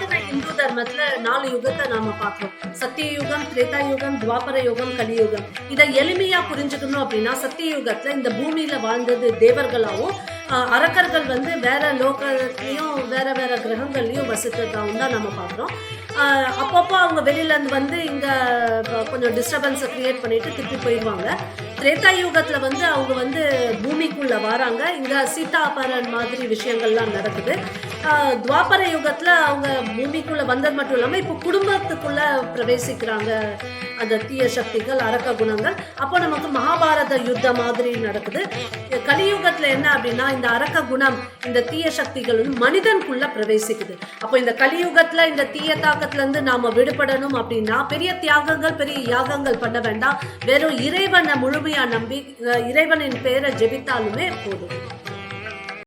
புராதன இந்து தர்மத்துல நாலு யுகத்தை நாம பார்க்கிறோம் சத்திய யுகம் திரேதா யுகம் துவாபர யுகம் கலியுகம். இதை எளிமையா புரிஞ்சுக்கணும் அப்படின்னா சத்திய யுகத்துல இந்த பூமியில வாழ்ந்தது தேவர்களாவும் அரக்கர்கள் வந்து வேற லோகத்திலையும் வேற வேற கிரகங்கள்லையும் வசித்ததாகவும் தான் நம்ம பார்க்குறோம். அப்பப்போ அவங்க வெளியிலேருந்து வந்து இங்கே கொஞ்சம் டிஸ்டர்பன்ஸை க்ரியேட் பண்ணிட்டு திருப்பி போயிடுவாங்க. திரேதா யுகத்தில் வந்து அவங்க வந்து பூமிக்குள்ளே வராங்க. இங்க சீதாபரன் மாதிரி விஷயங்கள்லாம் நடக்குது. துவாபர யுகத்துல அவங்க பூமிக்குள்ள வந்தது மட்டும் இல்லாம இப்போ குடும்பத்துக்குள்ள பிரவேசிக்கிறாங்க. அந்த தீய சக்திகள் அரக்க குணங்கள். அப்போ நமக்கு மகாபாரத யுத்தம் மாதிரி நடக்குது. கலியுகத்துல என்ன அப்படின்னா இந்த அரக்க குணம் இந்த தீய சக்திகள் வந்து மனிதனுக்குள்ள பிரவேசிக்குது. அப்போ இந்த கலியுகத்துல இந்த தீய தாக்கத்துலேருந்து இருந்து நாம விடுபடணும் அப்படின்னா பெரிய தியாகங்கள் பெரிய யாகங்கள் பண்ண வேண்டாம். வெறும் இறைவனை முழுமையாக நம்பி இறைவனின் பெயரை ஜெபித்தாலுமே போதும்.